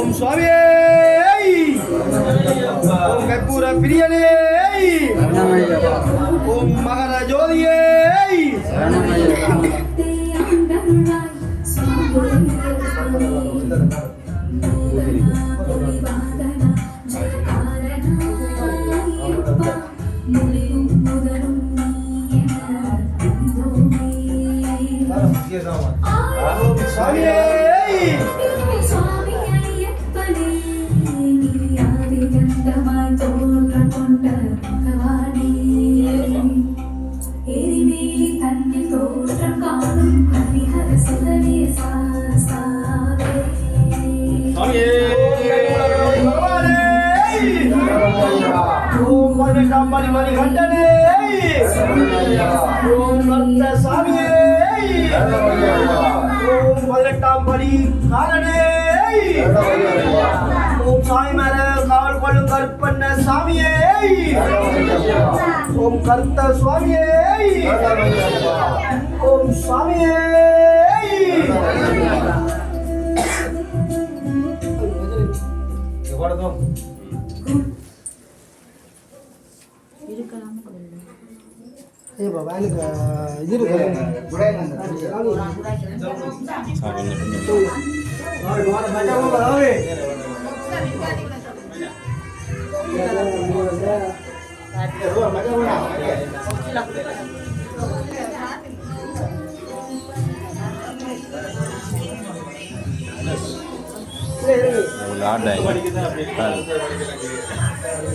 ஓம் சுவாமியே ஓம் கற்பூர பிரியனே ஓம் மகர ஜோதியே பதினெட்டாம் கண்டனே. ஓம் கர்த்த சாமியே. ஓம் பதினெட்டாம் படி காலனே. ஓம் சாமி மேல காவல் கொள்ளும் கற்பண்ண சாமியே. ஓம் கர்த்த சுவாமியே. ஓம் சுவாமியே ஏய் பாபா எனக்கு இது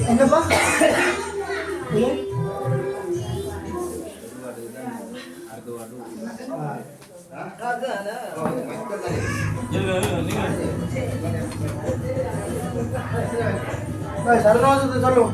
என்னப்பா? சரணவாசத்தை சொல்லுவோம்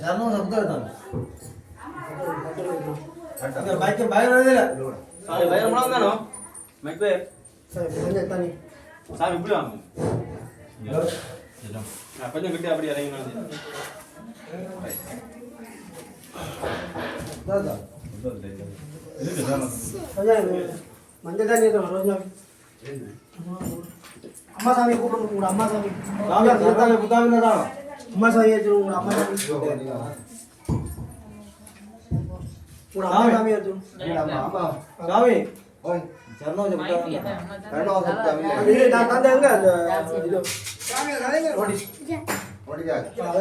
சரணவாசம் இருக்கா சொல்லி சாமி பயிர் முழங்க தானோ மைக் பேர் தனி சாமி இப்படி வாங்க ஆ, கொஞ்சம் கிட்டே அப்படி இறங்கினா மஞ்சள் தண்ணி ரோஜா அம்மா சாமி கூப்பிடணும் உங்களோட அம்மா சாமி அம்மா சாமி வச்சிருவோம் உங்களோட அம்மா சாமி உங்களோட அம்மா சாமி வச்சிருவோம் சாமி இது நான் தந்த எங்க அந்த இது அதை அதை கொடுங்க. கொஞ்சம்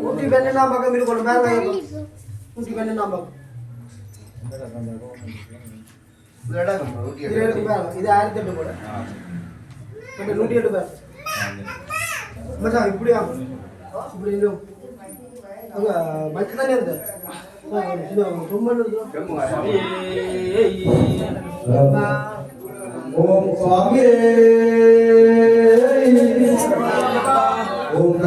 ஊட்டி பெண்ணா பக்கம் இருக்கணும் மேல. ஊட்டி பெண்ணா பக்கம். இது ஆயிரத்தி எட்டு போட நூற்றி எட்டு பேர். மச்சான் இப்படி வாங்க இப்படி இது அங்க பைக் தானே இருக்கு இது ரொம்ப ஓம் சுவாமியே ஓம்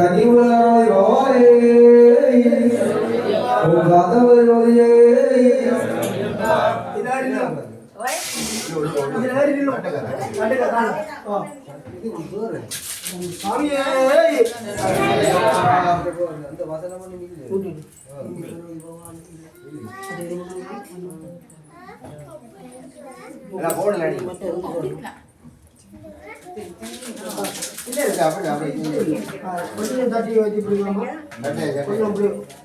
கொஞ்சம் தட்டி வச்சு பிடிக்கலாமா? கொஞ்சம்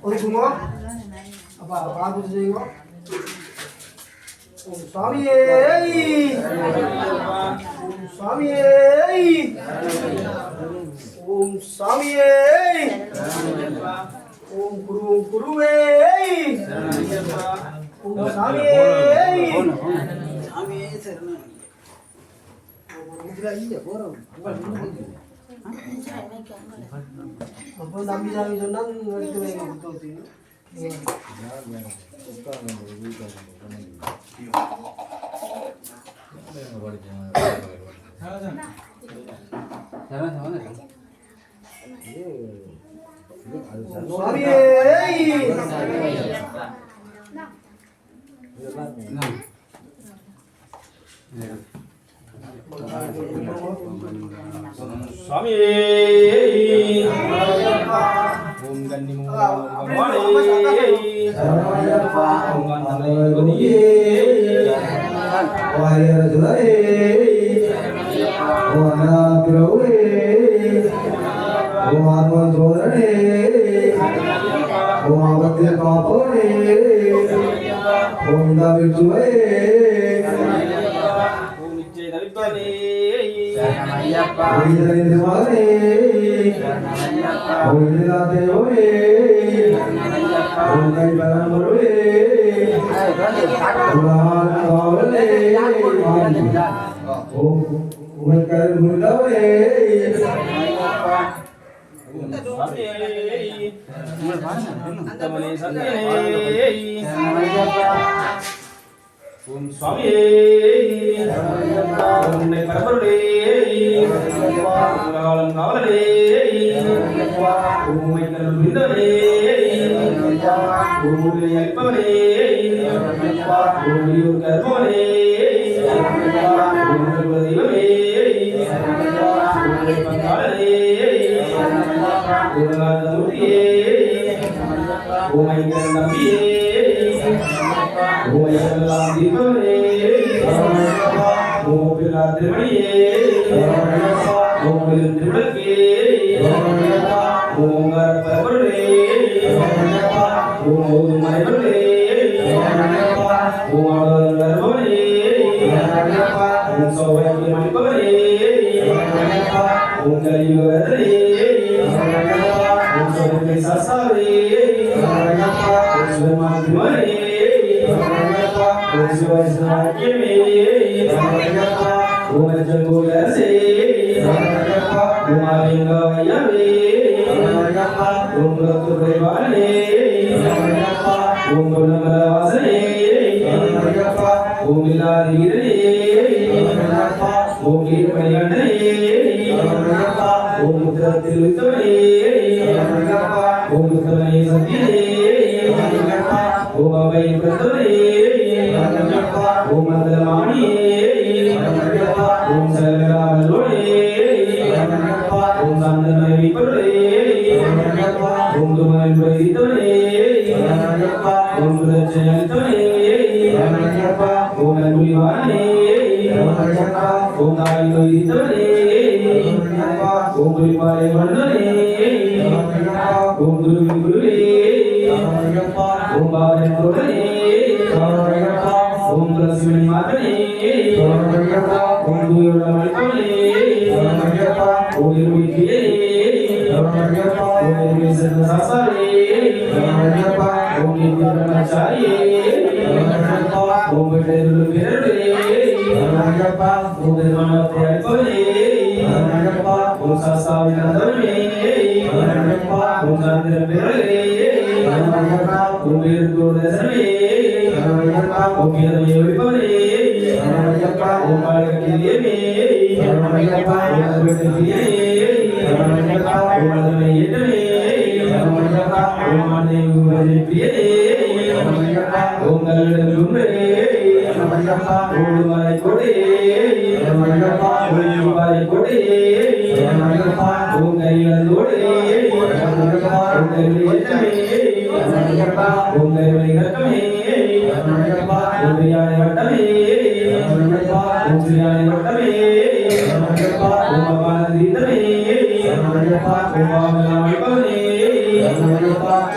ஒதுக்குங்க அப்பா பார்த்து செய்யுங்க ஓம் சுவாமியே ஓம் சுவாமியே ஓம் சாமியே ஓம் குரு ஓம் குருவே ஓம் சாமியே அப்போ நம்பி சாமி சொன்னா स्वामी வைங்க புத்தகத்தை. சுவாமியே சுவாமியே ஓம் கன்னி மூலமானே சரணமையப்பா அமலையே வாயரசுதரே ஓனாபிரவே ஓம் ஆத்மன் சோதரனே ஓம் ஆபத்திய காப்போனே ஓம் தாவிச்சுவே ஓம் நிச்சய தவிப்பானே ஓம் மகனே ஓம் தேவனே ஓம் கைபரமுருவே புராண காவலே ஓம் உமை கருமுள்ளவரே சுவாமியே தமனே சத்தியனே ஓம் சுவாமியே உன்னை பரபருளே உலகாலம் காவலே ஓம் உமை கருள் அளிப்பவனே தெய்வமே பங்காளனே மூர்த்தியே நம்பியே ஓம் ஐங்கரெல்லாம் தீபவனே ஓம் பிள்ளா திருமணியே ஓம் பெரும் திருவிளக்கே ஓம் ஓங்கார ஓம் ஓம் சிவாய சிவாக்கியமே ஓம் அச்சங்கோலரசே ஓம் ஆலிங்காயவே ஓம் குலத்துறைவானே ஓம் குலமலவாசனே ஓம் இல்லாதீரனே ஓம் ஈர்மணிகண்டனே ஓம் முத்திரத்தில் வித்தவனே ஓம் முத்தமனே சத்தியனே ஓம் அவை பிரதவனே ஓம் மந்தமாணியே ஓம் சகலராமலோனே ஓம் சாந்தமய விபருளே ஓம் துமலை பிரதித்தவனே ஓம் சுதர்சனத்தவனே ஓம் அன்புலிவானே ஓம் தாய் தொய்தித்தவனே ஓம் மன்னனே ஓம் குருவே ஓம் குருடனே ஓம் மாதனே இருவிக்கியே ஓம் சாசாரே ஓம் நித்யாச்சாரியே ஓம் பிரியனே ஓம் நல்லிடம் குன்றே ஓம் மலை கொடே ஓம் பாலை கொடே ஓம் கையிலந்தோடே ஓம் கையிலே ஓம் கைவனை கட்டமே ஓம் யானை வட்டமே ஓம் யானை வட்டமே ஓம் அபான தீர்த்தமே ஓமாமெல்லாம் அழிப்பவனே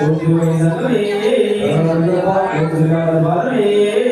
ஓம் திருவடி சங்கமே ஓம் திருநாத பாதமே ஓம் சக்தி உடைய உடவே ஓம் சபைக்குள் செய்தவனே ஓம் ஜீவஜோதி திருவடியே ஓம் திராத விதிப்பவனே ஓம் அப்பா விளக்கே ஓம் பலகையில் ஒழிப்பவனே ஓம்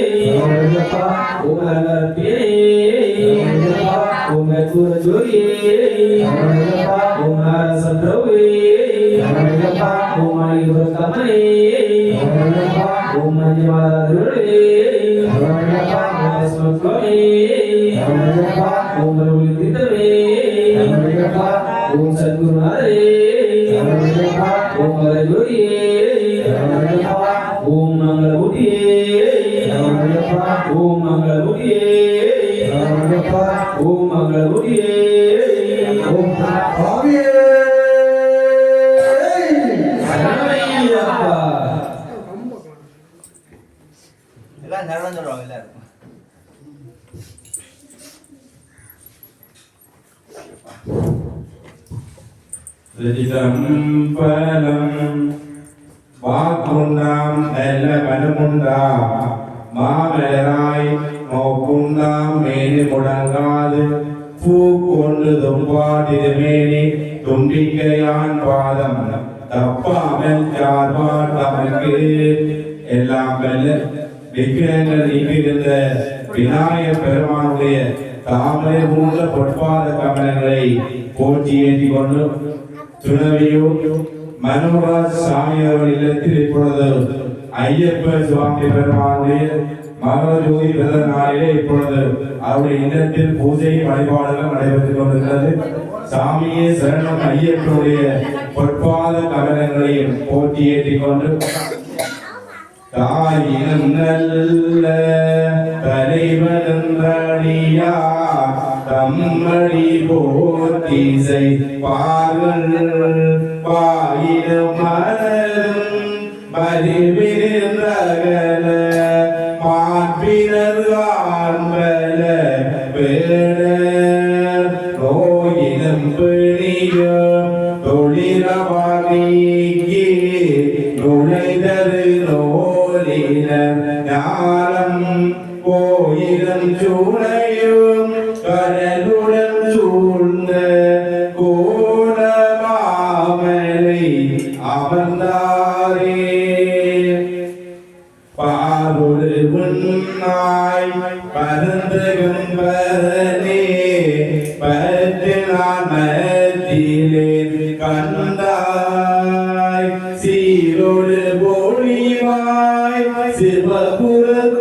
குண்டமே ஓம் அலங்கார பேரே ஓம் கற்பூர ஜோதியே ஓம் நாரசந்திரவே ஓம் மணிபுர கமலே ஓம் மஞ்சமாதாதுரே ஓம் அஸ்மத்வமே ஓம் அருள் தீர்த்தமே ஓம் சத்குருநாதரே ஓம் வரஜோதியே ஓம் மங்களபுரியே ஓம் மங்களபுரியே ஓம் மங்களபுரியே ஓம் பாவியே எல்லாம் நடனம் சொல்லுவாங்க எல்லாரும் Lidam വാക്കുണ്ടാം നല്ല ബലമുണ്ടാ മാവേറായി നോക്കുണ്ടാം മേല് മുടങ്ങാതെ പൂക്കൊണ്ട് തുമ്പാടിരുമേനി തുമ്പിക്കയാൻ പാദം തപ്പാമൽ ചാർപാട്ടമക്ക് എല്ലാം വല്ല விக்கிரங்கள் நீக்கியிருந்த விநாயக பெருமானுடைய தாமரை மூன்ற பொற்பாத கமலங்களை போற்றி ஏற்றி கொண்டு துணவியும் மனோராஜ் சாமி அவர்கள் இல்லத்தில் இப்பொழுது ஐயப்ப சுவாமி பெருமானுடைய மகஜோதி பிறந்த நாளிலே இப்பொழுது அவருடைய இல்லத்தில் பூஜை வழிபாடுகள் நடைபெற்றுக் கொண்டிருக்கிறது. சாமியே சரணம் ஐயப்பனுடைய பொற்பாத கவனங்களையும் போட்டி ஏற்றிக் கொண்டு தாயினும் நல்ல தலைவனந்தடியா தம்மடி போத்தி செய் பார்வன் பொழிவாய் சிவபுரத்தரசே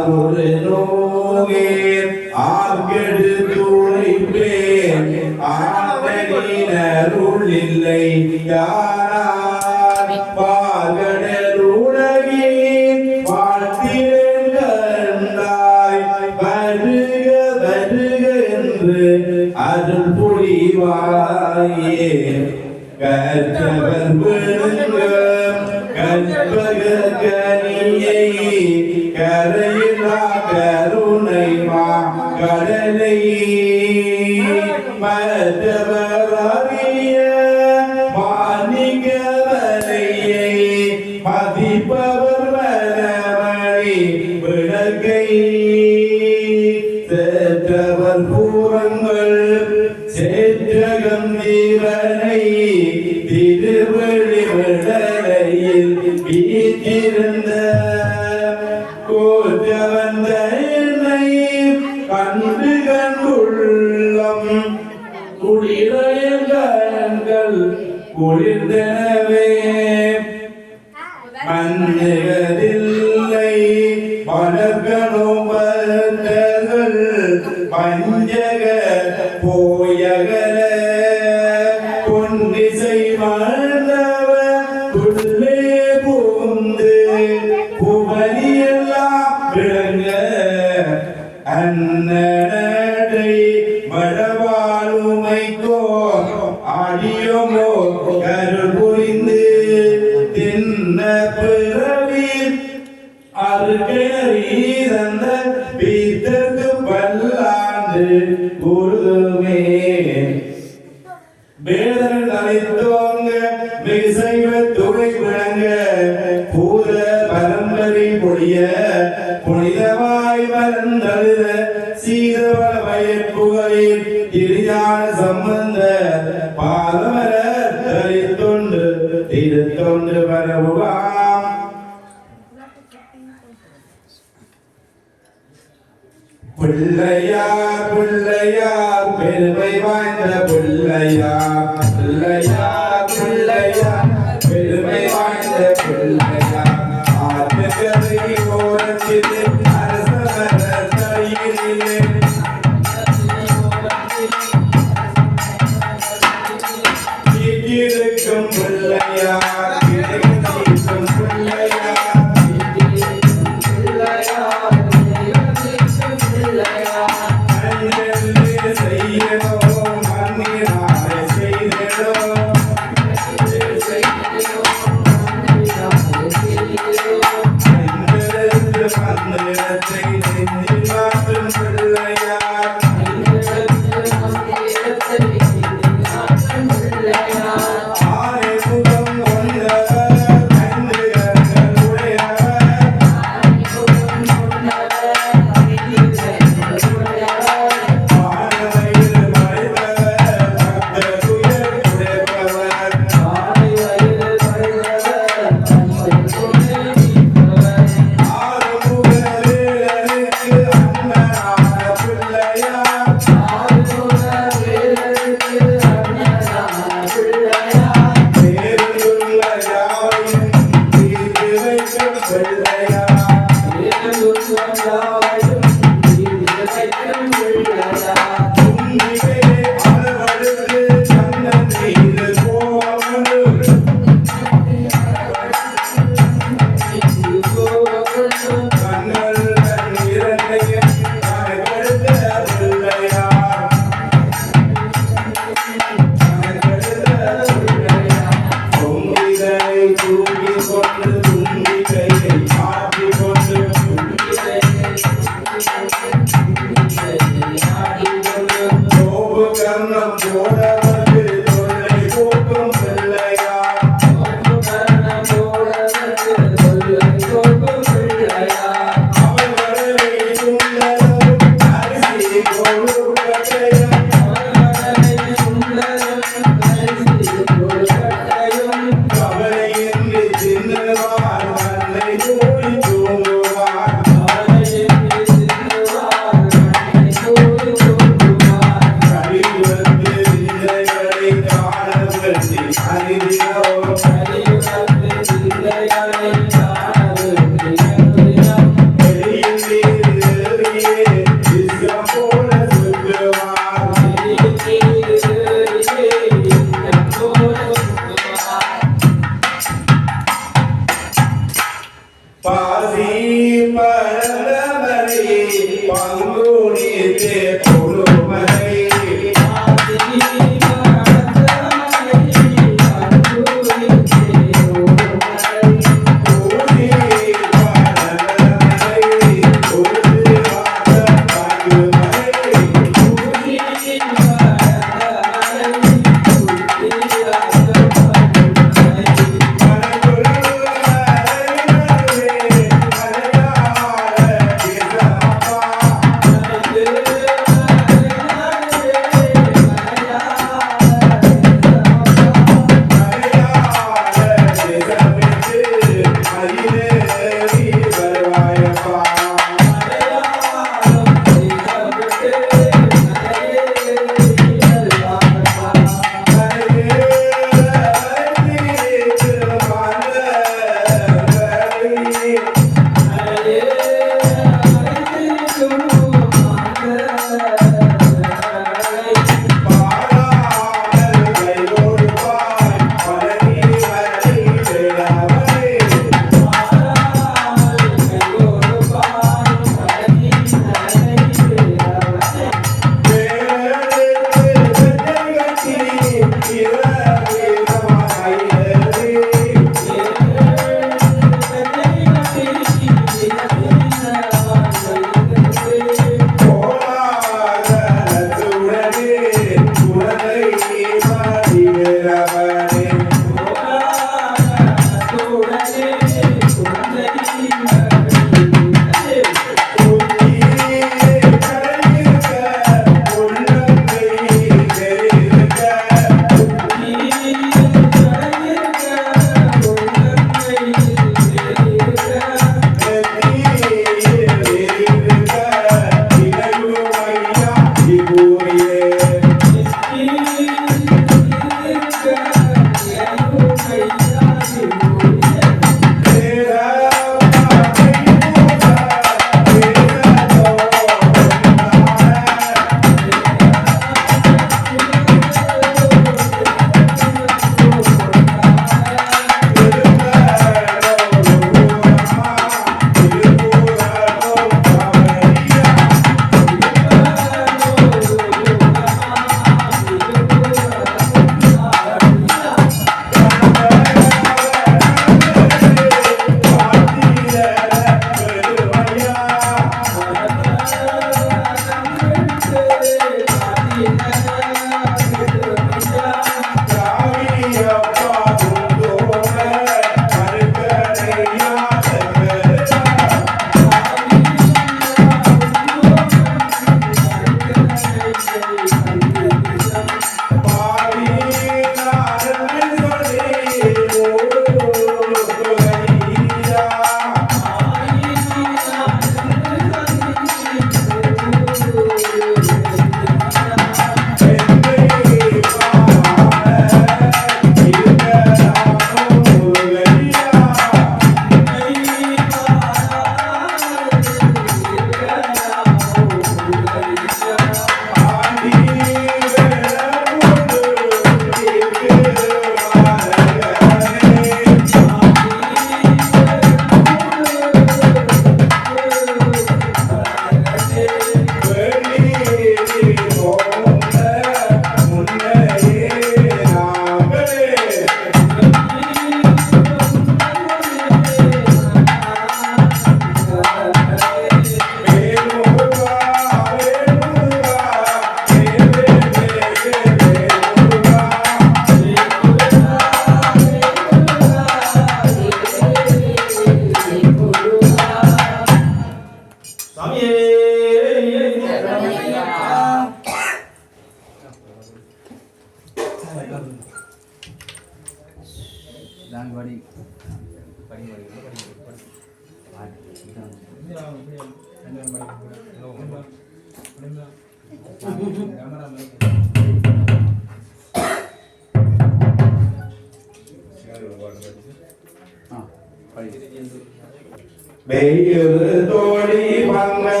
വെയ്യുതോടി വന്ന്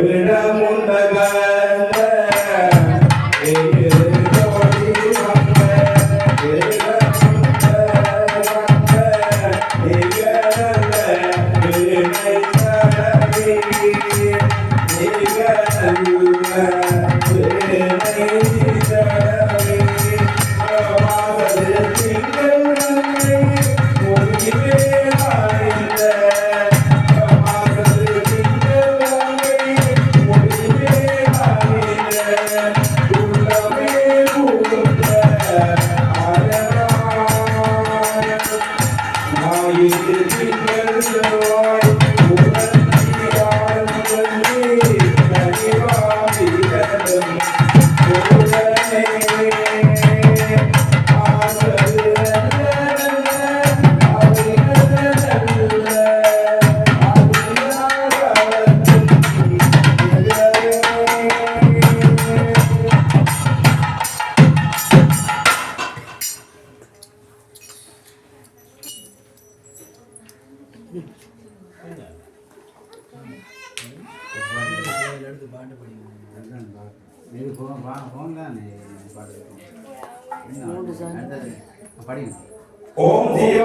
വിടമുണ്ട്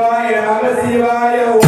சிவாய நம சிவாய ஓ